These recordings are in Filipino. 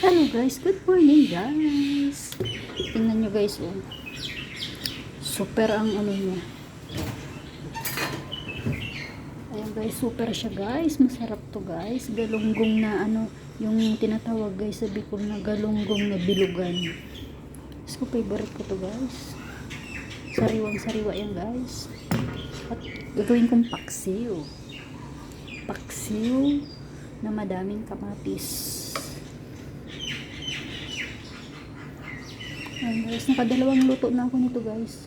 Hello guys, good morning guys. Tingnan nyo guys oh. Super ang ano niya. Ayan guys, super siya guys. Masarap to guys. Galunggong na ano, yung tinatawag guys sa Bicol na galunggong na bilugan. Gusto ko favorite ko to guys. Sariwang sariwa yan guys. At gagawin kong paksiw. Paksiw na madaming kamatis. Ayan guys, nakadalawang luto na ako nito guys.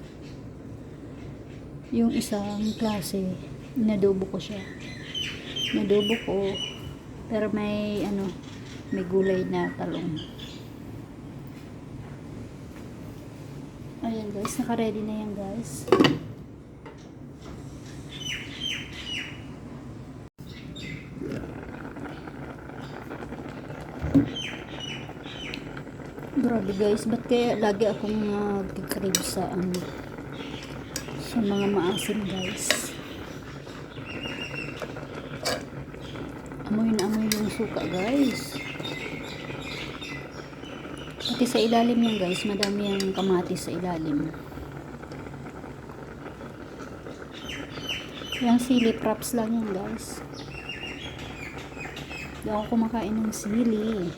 Yung isang klase, inadobo ko siya. Inadobo ko, pero may ano, may gulay na talong. Ayan guys, naka-ready na yan guys. Grabe guys, ba't kaya lagi akong nagkikrib sa ano sa mga maasim guys. Amoy na amoy yung suka guys. Pati sa ilalim yan guys, madami yung kamatis sa ilalim. Yung sili props lang yan guys. Hindi ako kumakain ng sili.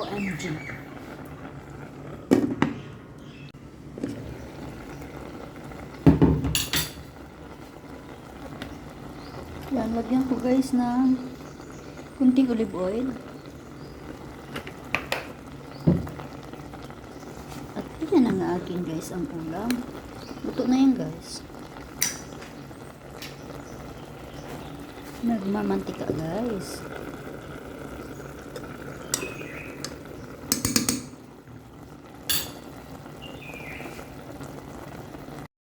OMG. Yan, lagyan ko guys ng kunting olive oil. At yan ang akin guys ang ulam. Luto na yan guys. Nagmamantika guys.